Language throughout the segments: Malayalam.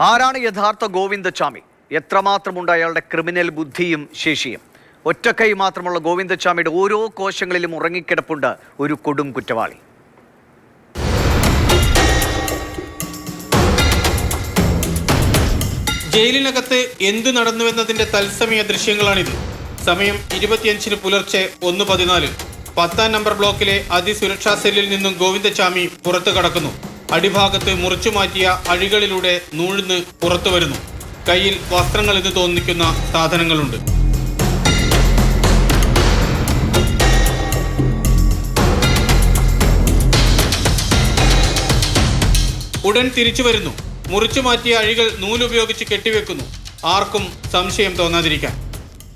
ആരാണ് യഥാർത്ഥ ഗോവിന്ദച്ചാമി? എത്രമാത്രമുണ്ട് അയാളുടെ ക്രിമിനൽ ബുദ്ധിയും ശേഷിയും? ഒറ്റക്കൈ മാത്രമുള്ള ഗോവിന്ദച്ചാമിയുടെ ഓരോ കോശങ്ങളിലും ഉറങ്ങിക്കിടപ്പുണ്ട് ഒരു കൊടും കുറ്റവാളി. ജയിലിനകത്ത് എന്തു നടന്നുവെന്നതിന്റെ തത്സമയ ദൃശ്യങ്ങളാണിത്. സമയം ഇരുപത്തിയഞ്ചിന് പുലർച്ചെ ഒന്ന് പതിനാല്. പത്താം നമ്പർ ബ്ലോക്കിലെ അതിസുരക്ഷാ സെല്ലിൽ നിന്നും ഗോവിന്ദചാമി പുറത്തു കടക്കുന്നു അടിഭാഗത്ത് മുറിച്ചു മാറ്റിയ അഴികളിലൂടെ നൂഴ്ന്ന് പുറത്തു വരുന്നു. കയ്യിൽ വസ്ത്രങ്ങൾ എന്ന് തോന്നിക്കുന്ന സാധനങ്ങളുണ്ട്. ഉടൻ തിരിച്ചു വരുന്നു. മുറിച്ചു മാറ്റിയ അഴികൾ നൂലുപയോഗിച്ച് കെട്ടിവെക്കുന്നു. ആർക്കും സംശയം തോന്നാതിരിക്കാൻ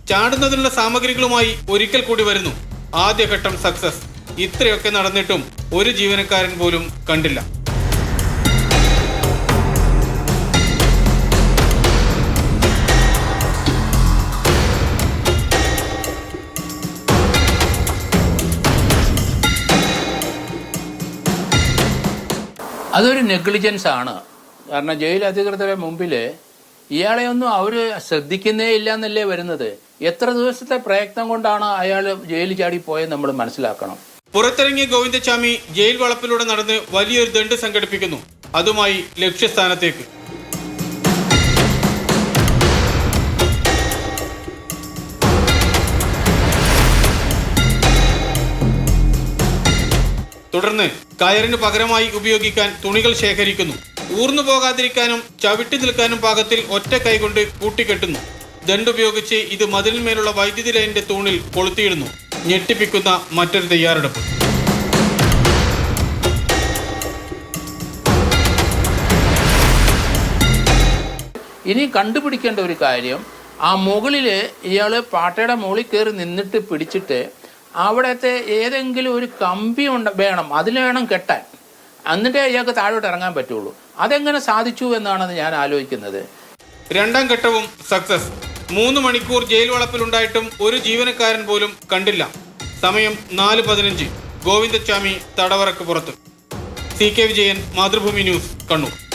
ചാടുന്നതിനുള്ള സാമഗ്രികളുമായി ഒരിക്കൽ കൂടി വരുന്നു. ആദ്യഘട്ടം സക്സസ്. ഇത്രയൊക്കെ നടന്നിട്ടും ഒരു ജീവനക്കാരൻ പോലും കണ്ടില്ല. അതൊരു നെഗ്ലിജൻസ് ആണ് കാരണം ജയിൽ അധികൃതരെ മുമ്പിൽ ഇയാളെ ഒന്നും അവർ ശ്രദ്ധിക്കുന്നേ ഇല്ല എന്നല്ലേ വരുന്നത്. എത്ര ദിവസത്തെ പ്രയത്നം കൊണ്ടാണ് അയാൾ ജയിലിൽ ചാടി പോയത് നമ്മൾ മനസ്സിലാക്കണം. പുറത്തിറങ്ങിയ ഗോവിന്ദസ്വാമി ജയിൽ വളപ്പിലൂടെ നടന്ന് വലിയൊരു ദണ്ട് സംഘടിപ്പിക്കുന്നു. അതുമായി ലക്ഷ്യസ്ഥാനത്തേക്ക്. തുടർന്ന് കയറിന് പകരമായി ഉപയോഗിക്കാൻ തുണികൾ ശേഖരിക്കുന്നു. ഊർന്നു പോകാതിരിക്കാനും ചവിട്ടി നിൽക്കാനും പാകത്തിൽ ഒറ്റ കൈകൊണ്ട് കൂട്ടിക്കെട്ടുന്നു. ദണ്ടുപയോഗിച്ച് ഇത് മതിലിന്മേലുള്ള വൈദ്യുതി ലൈനിന്റെ തൂണിൽ കൊളുത്തിയിടുന്നു. ഞെട്ടിപ്പിക്കുന്ന മറ്റൊരു തയ്യാറെടുപ്പ്. ഇനി കണ്ടുപിടിക്കേണ്ട ഒരു കാര്യം ആ മുകളിൽ ഇയാൾ പാട്ടയുടെ മുകളിൽ കയറി നിന്നിട്ട് പിടിച്ചിട്ട് അവിടത്തെ ഏതെങ്കിലും ഒരു കമ്പി ഉണ്ട് വേണം. അതിൽ വേണം കെട്ടാൻ. എന്നിട്ടേ ഇയാൾക്ക് താഴോട്ട് ഇറങ്ങാൻ പറ്റുള്ളൂ. അതെങ്ങനെ സാധിച്ചു എന്നാണ് ഞാൻ ആലോചിക്കുന്നത്. രണ്ടാം ഘട്ടവും സക്സസ് മൂന്ന് മണിക്കൂർ ജയിൽ വളപ്പിലുണ്ടായിട്ടും ഒരു ജീവനക്കാരൻ പോലും കണ്ടില്ല. സമയം നാല് പതിനഞ്ച്. ഗോവിന്ദച്ചാമി തടവറക്ക് പുറത്ത്. C K Vijayan Mathrubhumi news Kannur.